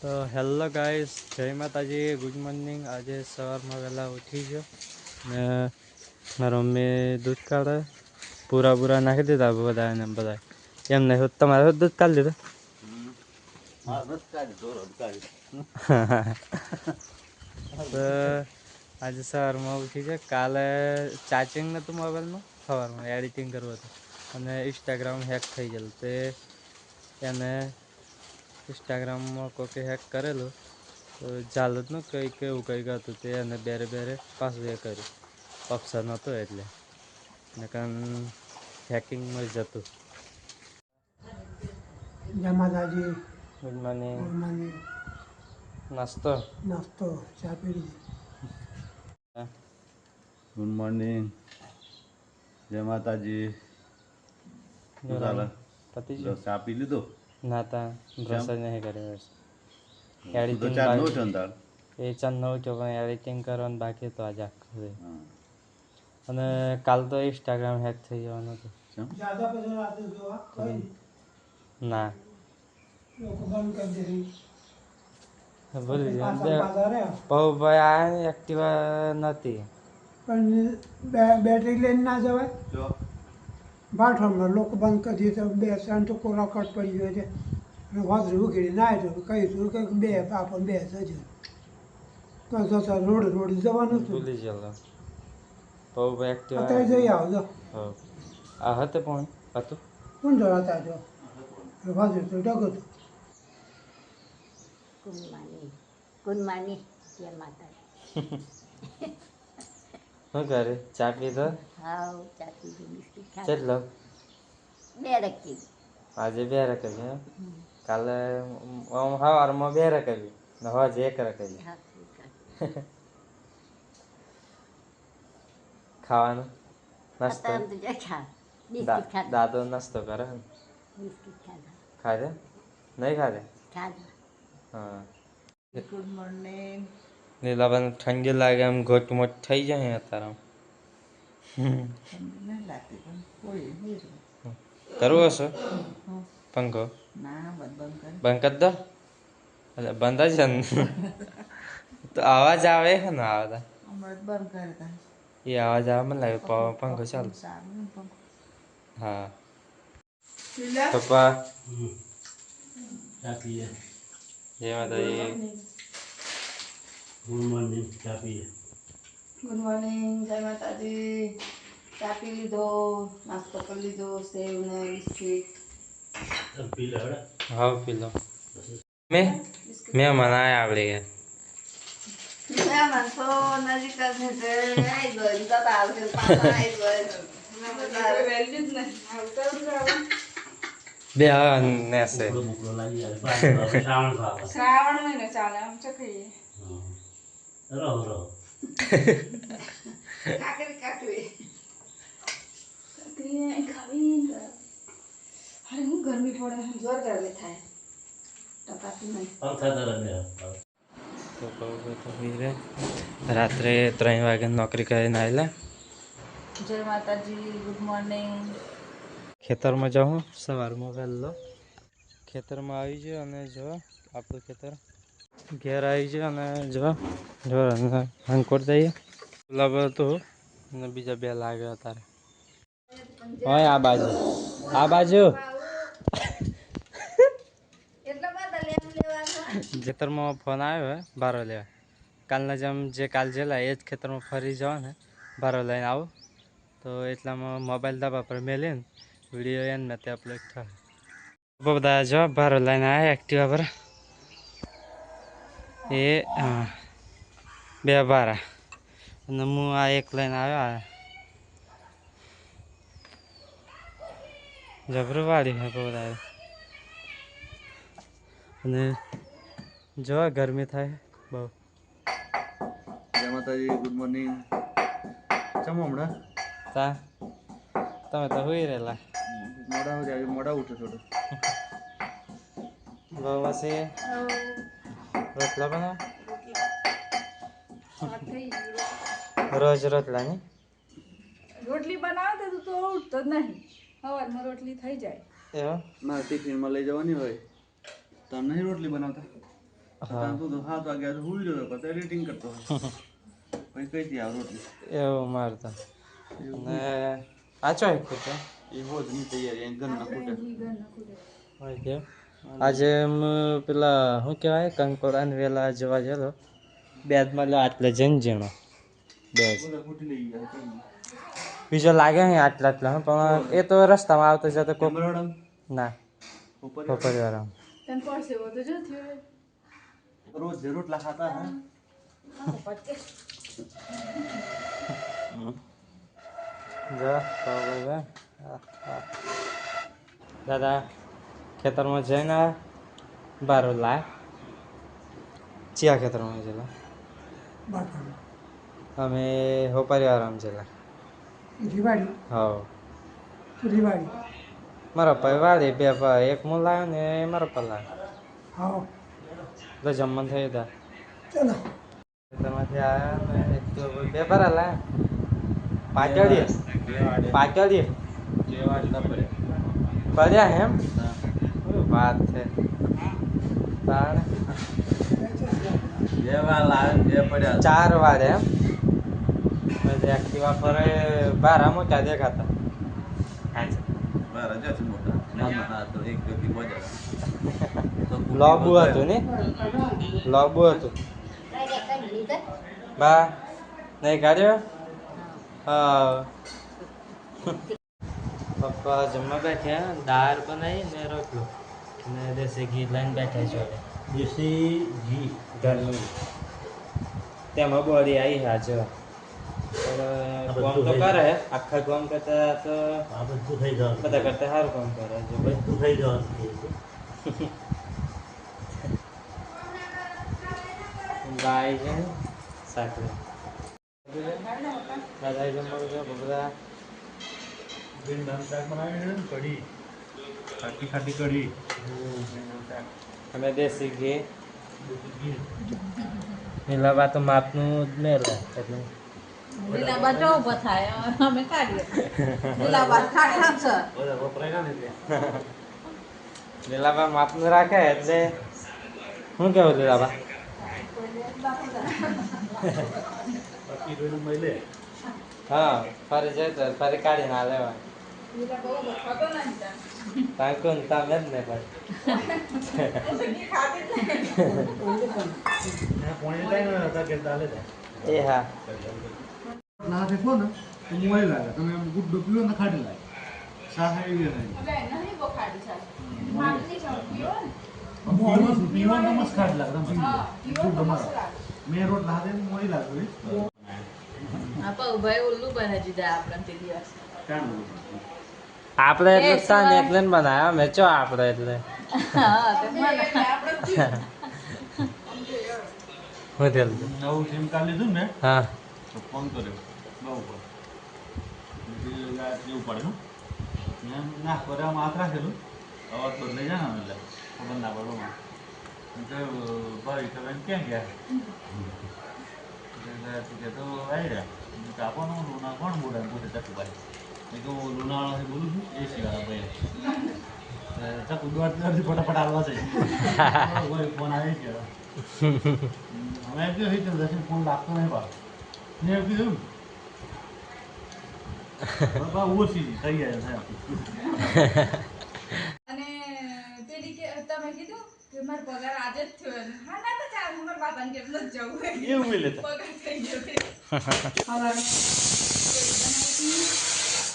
તો hello guys, જય માતાજી, ગુડ મોર્નિંગ. આજે સવારમાં વહેલા ઉઠી ગયો ને મારા મમ્મી દૂધ કાઢે, પૂરા પૂરા નાખી દીધા બધા ને બધા એમ નહીં તમારે દૂધ કાઢી દીધું તો આજે સવારમાં ઉઠી છે કાલે ચાર્જિંગ નહોતું મોબાઈલમાં, સવારમાં એડિટિંગ કરવું હતું. અને ઇન્સ્ટાગ્રામ હેક થઈ ગયેલું. તે એને ઇન્સ્ટાગ્રામમાં કોઈકે હેક કરેલું તો ચાલત જ ન કંઈક એવું કંઈક હતું તે અને બેરે બેરે પાછું એ કર્યું. ઓપ્શન હતો એટલે. ને કારણ હેકિંગમાં જતું જય માતાજી ગુડ મોર્નિંગ ગુરુમાની. નાસ્તો. નાસ્તો ચા પી લીધી ગુડ મોર્નિંગ જય માતાજી. પતિ જો ચા પી લીધો? ના તા બ્રશ જ નહીં કર્યો બસ. એડિટિંગ. છો એ ચાંદ નવ છો પણ એડિટિંગ કરવાનું બાકી તો આજે આખું. અને કાલ તો ઇન્સ્ટાગ્રામ હેક થઈ જવાનું હતું. ના. ભૂલી પાછા ભાઈ આ એક્ટિવા નહોતી પણ બેટરી લઈને ના જવાય? જો બાથરૂમમાં લોકો બંધ કરી દે તો બે ત્રણ તો કોરાકટ પડી ગયો છે. અને વાદળી ઉઘેડી ના તો કહીશું કે બે આપણને બે જજો તો જતા રોડ રોડ જવાનું હતું. અત્યારે જઈ આવજો હો. આ હતું પણ? હતું? કોણ જવાતા જો? વાદળી તો ડગો તો ગુડ મોર્નિંગ ગુડ મોર્નિંગ જય માતાજી. શું કરે ચા પીધો હાવ ચાકી બિસ્કિટ ખા કેટલો બે રખી આજે બે રકવી એમ? કાલે આમ સવારમાં બે રકવી ને હવે એક રકવી હા ખાવાનું નાસ્તો અત્યારે તો જે ખા દા- બિસ્કિટ ખાધા દાદો નાસ્તો કરે ને બિસ્કિટ ખાધા ખાધે નહીં ખાધે ખાધા હા ગુડ મોર્નિંગ લીલાબેન ઠંડી લાગે એમ ઘોટમોટ થઈ જાય અત્યારે કરવો હશે? પંખો? ના બંધ કરી. કરી દો. એટલે બંધ જ તો અવાજ આવે છે ને કરતા એ અવાજ આવે મને લાગે પંખો ચાલુ. હા. પપ્પા? જય માતાજી ગુડ મોર્નિંગ જય માતાજી ચા પી લીધો નાસ્તો કરી લીધો સેવ ને બિસ્કિટ હા પીલો મેં મેં મને આવડી ગયા મહેમાન તો નજીક જ છે તે આઈ ગયો જતા આવશે પાછા આઈ ગયો બે હા નેસે શ્રાવણ મહિનો ચાલે આમ ચકરીએ કાકરી કાકરી ચકરીને ખાવી અરે હું ગરમી પડે જોર ગરમી થાય. ટકાતી નહીં તો બહુ બધું વીરે રાત્રે ત્રણ વાગે નોકરી કરીને આવેલા જય માતાજી ગુડ મોર્નિંગ ખેતરમાં જાઉં સવારમાં વહેલો. ખેતરમાં આવી ગયો અને જો આપણું ખેતર ઘેર આવી છે અને જો જો અંકોર જઈએ. ગુલાબ હતું અને બીજા બે લાગ્યો તારે હોય આ બાજુ. આ બાજુ. ખેતરમાં ફોન આવ્યો બારો લેવા. કાલના જેમ જે કાલ જેલા એ જ ખેતરમાં ફરી જવા ને બારો લઈને આવો. તો એટલામાં મોબાઈલ દાબા પર મેલીને વીડિયો એને મેં તે અપલોડ થાય બધા જવાબ બારો લઈને આવ્યા એક્ટિવા પર. એ હા, બે બારા અને હું આ એક લઈને આવ્યો જબરું વાળી હે બધા અને જો ગરમી થાય બહુ. જય માતાજી ગુડ મોર્નિંગ. ચમો હમણાં? તા. તમે તો હોઈ રહેલા. મોડા મોડા ઉઠો થોડું. બહુ પછી રોટલા બનાવ રોજ રોટલા ની રોટલી બનાવે તો તું તો ઉઠતો જ નહીં. સવારમાં રોટલી થઈ જાય. એવો? મારે ટિફિનમાં લઈ જવાની હોય. તો નહીં રોટલી બનાવતા? તું તો સાત વાગ્યા તો હુઈ રહ્યો પછી એડિટિંગ કરતો પછી કઈ થી આવ રોટલી? એવું મારતા ને આચો આખું તો. એ હોજની તૈયારી હોય કે? આજે એમ પેલા શું કહેવાય? કંકોડાને વેલા જવા ગયેલો બેદમાં લે આટલે જઈને ઝીણો. બેસ? બીજો લાગે હે આટલા આટલા પણ એ તો રસ્તામાં આવતો જતો કોક ના. થયો રોજ જે રોટલા ખાતા હે. જો. દાદા ખેતરમાં જઈને બારો લાય ચિયા ખેતરમાં જેલા અમે હોપારી આરામ જેલા દિવાળી હા દિવાળી મારા ભાઈ વાળી બે ભાઈ એક હું લાવ્યો ને મારા પર લાવ્યો હા તો જમવાનું થયું હતા ચલો. ખેતરમાંથી આવ્યા ને એક તો બે ભરા લાવ્યા પાટડીએ. પાટડીએ. પડ્યા એમ? વાત છે. ચાર વાર એમ? પછી એક્ટિવા ફરે બારા મોટા દેખાતા. વાર હજાર છે મોટા. નાના હા તો એક વ્યક્તિ મજા તો કૂટી લોબુ હતું ને? લોબુ હતું. બા નહીં કાઢ્યો હા. પપ્પા જમવા બેઠ્યા દાળ બનાવી ને રોટલો. ને દેશી ઘી લઈને બેઠા જોડે દેશી ઘી ઘરનું તેમાં બોડી આવી હાજર કામ તો કરે આખા કામ કરતા તો બધું થઈ જવાનું બધા કરતા સારું કામ કરે છે બધું થઈ જવાનું ગાય છે ને સાકરી જમવાનું છે બધા ભીંડાનું શાક બનાવ્યું કઢી ખાટી ખાટી કઢી અમે દેશી ઘી. લીલાબા તો માપનું જ મેલે એટલે. લીલા બાદ ઊભો થાય અમે કાઢીએ લીલા ખાટા છે. ને એટલે. લીલાબા માપનું રાખે એટલે શું કેવું લીલાબા બાકી હા ફરી જાય તો ફરી કાઢી ના લેવાય પેલા બહુ બફાતો નહીં ત્યાં તાંકુ ને તમે જ ને ભાઈ પોણી થાય ને હતા કે ચાલે છે એ હા ના દેખો ને તો મોડી લાગે તમે આમ ગુડ પીવો ને ખાટી લાગે શાહ એવી રહે એટલે નહીં બફાડી છે માગની ચમકી હોય ને પીવાનું પીવાનું તો મસ્ત ખાટી લાગે તમે હા પીવો. પીવો ગુડ તો અમારો. મસ્ત લાગે મેં રોટ લાગે ને મોડી લાગે આ ભાઈ ઉલ્લુ બને દીધા આપણે તે દિવસ કાંડ આપણે એટલે તાન એટલે બનાવ્યા મેં ચો આપણે એટલે? હા તે થયેલું નવું સિમ કાર્ડ લીધું ને હા. તો ફોન કર્યો. બહુ જેવું પડે ને એમ ના કરે આમ હાથ રાખેલું. અવાજ બદલાઈ જાય ને એટલે ખબર ના પડો ભાઈ તમે એમ ક્યાં ગયા? તો આવી રહ્યા. આપવાનું કોણ બોલે પૂછે ચકુભાઈ મેં લુણાવાળાથી બોલું છું. એ સિવાય ભાઈ ચકુ દોડ ફટાફટ આવવા છે. ફોન આવે છે હવે. એમ કહ્યું કે દર્શન ફોન લાગતો નહીં બા મેં એમ કીધું બાબા ઓછી થઈ ગયા છે અને પેલી કે તમે કીધું કે મારો પગાર આજે જ થયો હા ના તો ચાલ મારા બાપાને કેટલો જ જવું એવું લેતા. પગાર થઈ ગયો કે હવારે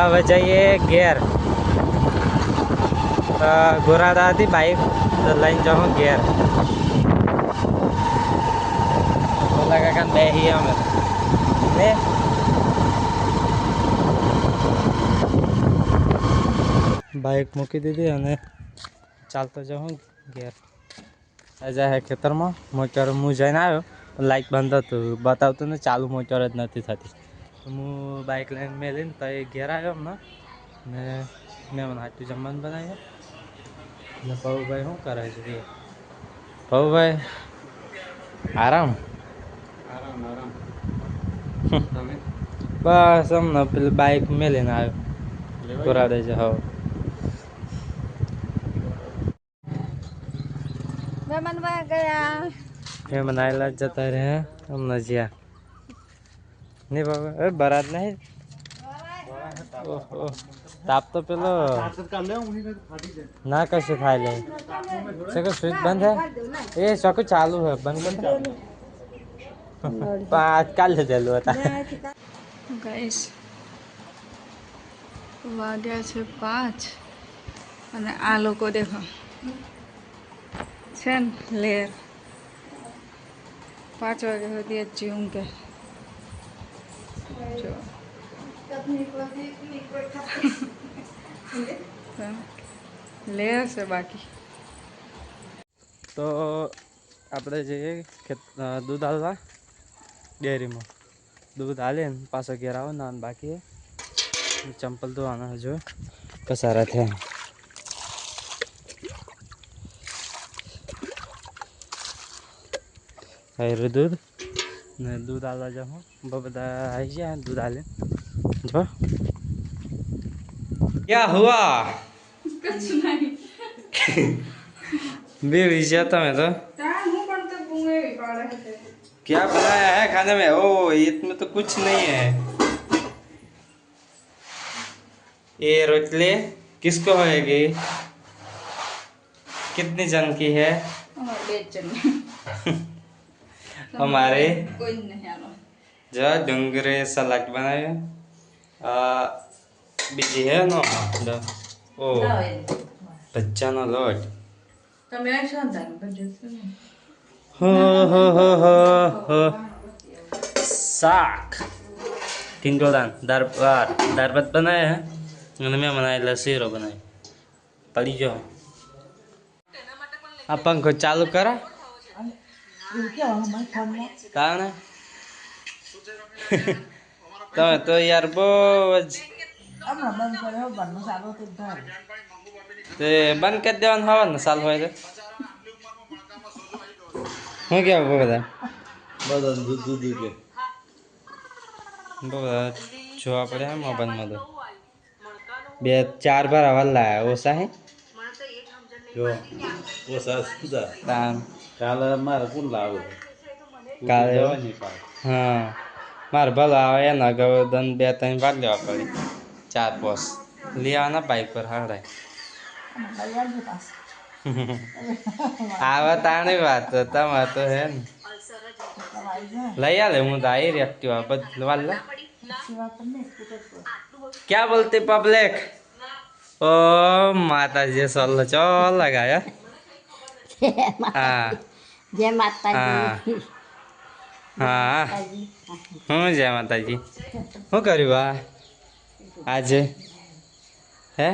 હવે જઈએ ઘેર. હતી બાઈક લઈને જાઉં ઘેર. ઓલા કાકા બેસી અમે. ને મૂકી દીધી અને ચાલતો જાઉં ઘેર. આજે હે ખેતરમાં. મોટર હું જઈને આવ્યો. લાઇટ બંધ હતું. બતાવતું ને ચાલુ મોટર જ નથી થતી. તો હું બાઇક લઈને મેલીને તો એ ઘેર આવ્યો હમણાં. ને મેં મને હાથું જમવાનું બનાવ્યું. ને પવુભાઈ શું કરે છે એ પવુભાઈ આરામ? આરામ આરામ. બસ હમણાં પેલું બાઇક મેલીને આવ્યો. કરાડે છે હવે. મહેમાન ગયા. એ મનાયેલા જતા રહ્યા હમણાં જ્યાં. નહીં બાબા એ બરાત નહીં ઓહો તાપ તો પેલો ના કશું ખાઈ લે શકું સ્વિચ બંધ હે એ શકું ચાલુ હે બંધ કર પાંચ કાલે ચાલુ હતા ગાઈસ વાગ્યા છે પાંચ અને આ લોકો દેખો છે ને લેર પાંચ વાગ્યા સુધી જ જીવું કે જો. લેર છે બાકી. તો આપણે જઈએ ખેત દૂધ હાલવા ડેરીમાં. દૂધ હાલે ને પાછો ઘેર આવો ના બાકી ચંપલ ધોવાના હજુ. કસારા થયા. હાયરું दूध आला जाओ बबदा आइए दूध जो। क्या हुआ? बीवी जाता मैं तो। क्या बनाया है खाने में? ओ इतने तो कुछ नहीं है। ये रोटले किसको होएगी? कितनी जन की है? हमारे કોઈ જ નહીં આનો जो डूंगरे सलाद बनाए आ બીજી હે નો લો. ઓ ભજીયાનો લોટ તમે આવશો ને તારે બધું હો હો હો હો હો શાક ટિંડોળાન દાળ ભાત દાળ ભાત બનાવ્યા હે અને મેં બનાવેલા શીરો બનાવ્યો પડી ગયો આ પંખો ચાલુ કરો કારણે તમે તો યાર બહુ જ. તે બંધ કરી દેવાનું હવે ને સાલ હોય તો. શું કેવું બધા? બધા દૂધ દૂધ કે બહુ બધા જોવા પડે મોબાઈલમાં તો. બે ચાર બાર હવા લાયા ઓછા હે? જો ઓછા સુધા તાન. કાલે મારે કોણ લાવે? કાલે હા. મારે ભલે આવે એના ગવર્ધન બે ત્રણ ભાગ લેવા પડે. ચાર પોસ. લેવાના બાઈક પર હાડાય આવે તાણી વાત તો તમારે તો હે ને. લઈ આલે હું તો આવી એક્ટિવા બધું વાલ લે. ક્યાં બોલતી પબ્લિક ઓ માતાજી સોલ્લો ચો લગાયા હા. જય માતાજી. હા. હું. જય માતાજી? શું કર્યું બા આજે? હે?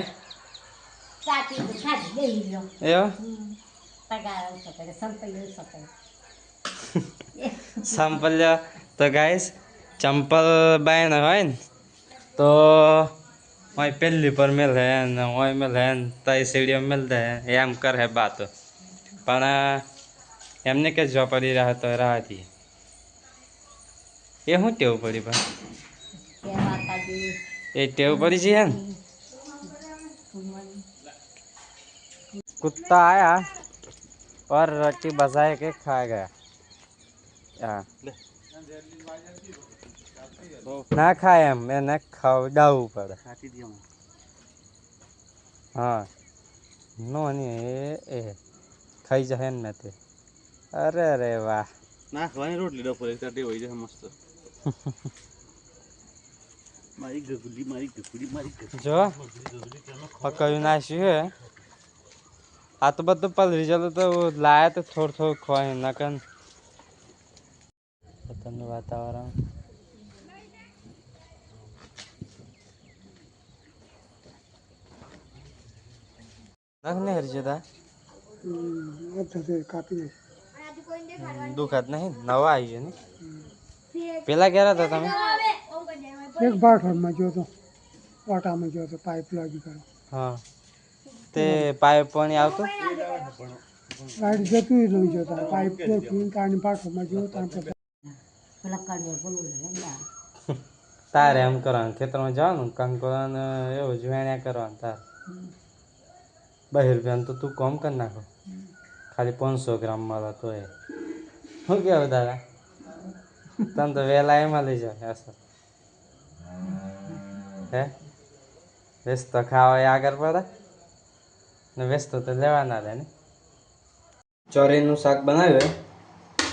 સંપલ્ય તો ગાઈસ ચંપલ બાયણ હોય ને તો ઓય પહેલી પર મેલ હે ને ઓય મેલ હે ને તઈ સીડીઓ મેલ દે એમ કર હે બાતો પણ એમને કે જો પડી રહ્યા તો રાહતી એ શું ટેવ પડી ભાઈ જય માતાજી એ ટેવ પડી છે ને कुत्ता आया और रोटी बजाए के खा गया हाँ ના ખાય એમ એને ખવડાવવું પડે હા નો ની એ એ ખાઈ જાય ને તે અરે અરે વાહ નાખવાની રોટલી ડફોર એક ટેવ હોય છે મસ્ત મારી ગગુડી મારી ગગુડી મારી ગગુડી જો પકડ્યું નાખ્યું હે આ તો બધું પલરી જતું તો લાયા તો થોડું થોડું ખવાય નકન પોતાનું વાતાવરણ નખ ને હરજતા કાપી દે દુખાત નહીં નવા આવી છે ને પેલા ક્યારે હતા તમે એક બાઠોડમાં ગયો તો વાટામાં ગયો તો પાઇપ લાગી કરો હા તે પાઇપ પાણી આવતું ગાડી જતું લઈ જતો પાઇપ પીને કાઢીને બાઠોડમાં ગયો ત્યાં તારે એમ કરવાનું ખેતરમાં જવાનું કંકોન એવું જોણ્યા કરવાનું તારે. બહાર રૂપિયાનું તો તું કોમ કરી નાખો. ખાલી પાંચસો ગ્રામ મળે તો એ. શું કેવું દાદા તને તો વહેલા એમાં લઈ જાય અસર હે? વ્યસ્ત તો ખાવા એ આગળ પડે. ને વ્યસ્ત તો લેવાના રહે ને. ચોરીનું શાક બનાવ્યું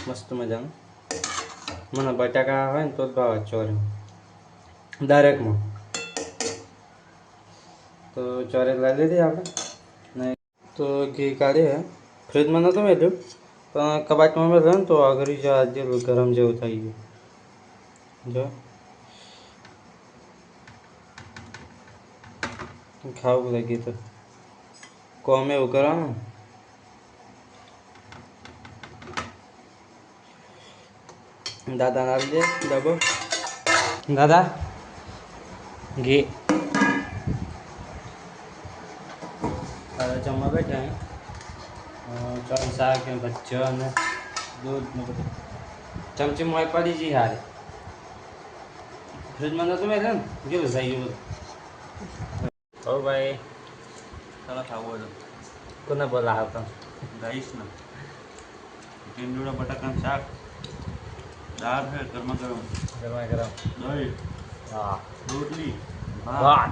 મસ્ત મજાનું. મને બટાકા હોય ને તો જ ભાવે ચોરી દરેકમાં તો ચોરી લઈ લીધી આપણે ને તો ઘી કાઢીએ ફ્રીજમાં નહોતું મેળ્યું પણ કબાટમાં મેળ્યું ને તો આગળ જો જેવું ગરમ જેવું થઈ ગયું જો ખાવું લાગી તો કોમ એવું કરવાનું दादा ना दे दबो। दादा घी। जमा बैठे हैं। चौन साग के बच्चों ने दूध मतलब चमची मोए पड़ी जी हारे। फ्रिज में तो मेरे गिर तो सही हो ओ भाई। चला था वो कौन बोला हाथ गाइस ना। तीन टिंडू बटाकन शाक દાળ છે ગરમા ગરમ. ગરમા ગરમ. દહીં હા. રોટલી ભાત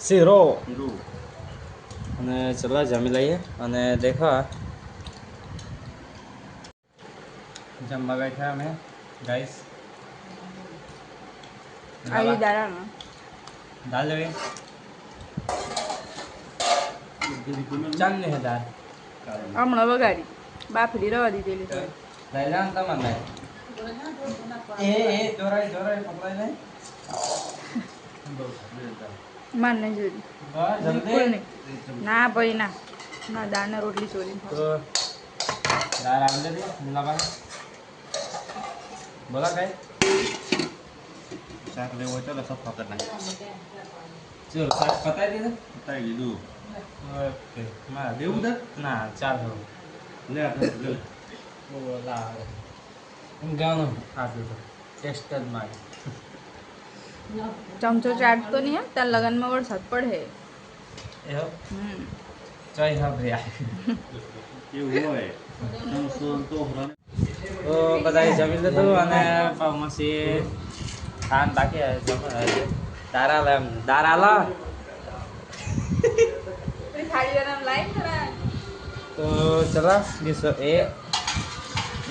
શીરો. અને ચલો જમી લઈએ. અને દેખા જમવા બેઠા અમે ગાઈસ આવી દાળ. દાલ લેવી? ચાલ ને હે દાલ હમણાં વગાડી બાફડી રવા દીધેલી લઈ લે તમને એ એ જોરાઈ જોરાઈ પકડાઈ નહીં માન નહીં જોઈ બિલકુલ નહીં. ના ભાઈ ના. ના દાળને રોટલી ચોરી તો દાલ આવી દે મુલાભાઈ બોલા કઈ. શાક લેવો ચાલો સફા કરી નાખ. ચલો શાક પતાવી દીધું? પતાવી દીધું. ઓકે. ના દેવું? ના ચાલો લે આપણે લે બોલા એમ ગાણું આપ્યું તો ટેસ્ટ જ મારી ચમચો ચાટતો નહીં હા તાર લગનમાં વરસાદ પડે એવું હમ ચોઈ હા એવું હોય ચમચો તો હરાને તો બધાએ જમી લીધું અને પછી ખાન બાકી જમ દારા લે એમ દારા લો થાળી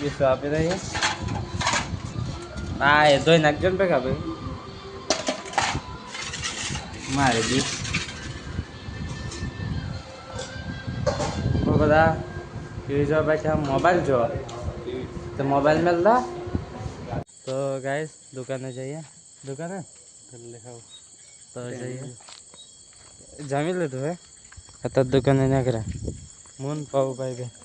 ये ये बैठा मोबाइल जो तो मोबाइल मिल रहा? तो गाइस दुकान में जाइए। दुकान है? तो लिखाओ तो जाइए। ज़मीन ले तो है? हाँ, तो दुकान है ना करा। भाई भाई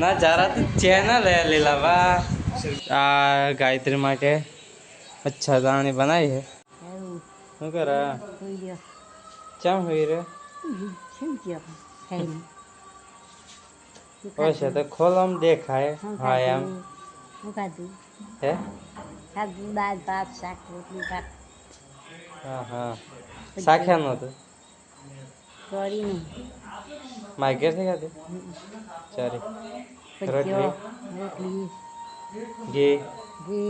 નજારા તો ચેનલ હે લીલાબા આ ગાયત્રી માટે મચ્છરદાણી બનાવી છે એવું શું કરે સુઈ ગયો ચમ હોય રે સુઈ ગયો ખાઈને હોય છે તો ખોલમ દેખાય શું હા એમ ખાધું શું ખાધું હે ખાધું દાળ ભાત શાક રોટલી ભાત હા હા સાખ્યા નહોતું Sorry no. माइग्रेट नहीं खाते सॉरी रोटी रोटी घी घी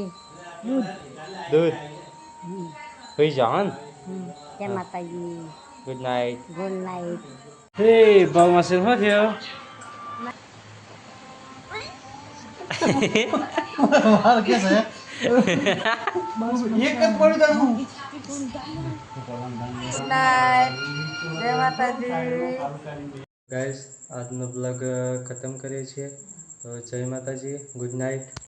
दूध। दूध। हुई जान? क्या माता जी गुड नाइट गुड नाइट हे बगमासिन हो थियो मार कैसे? ये कब पड़ी था જ પડ્યું તારું જય માતાજી ગાઈસ આજનો બ્લોગ ખતમ કરીએ છીએ તો જય માતાજી ગુડ નાઇટ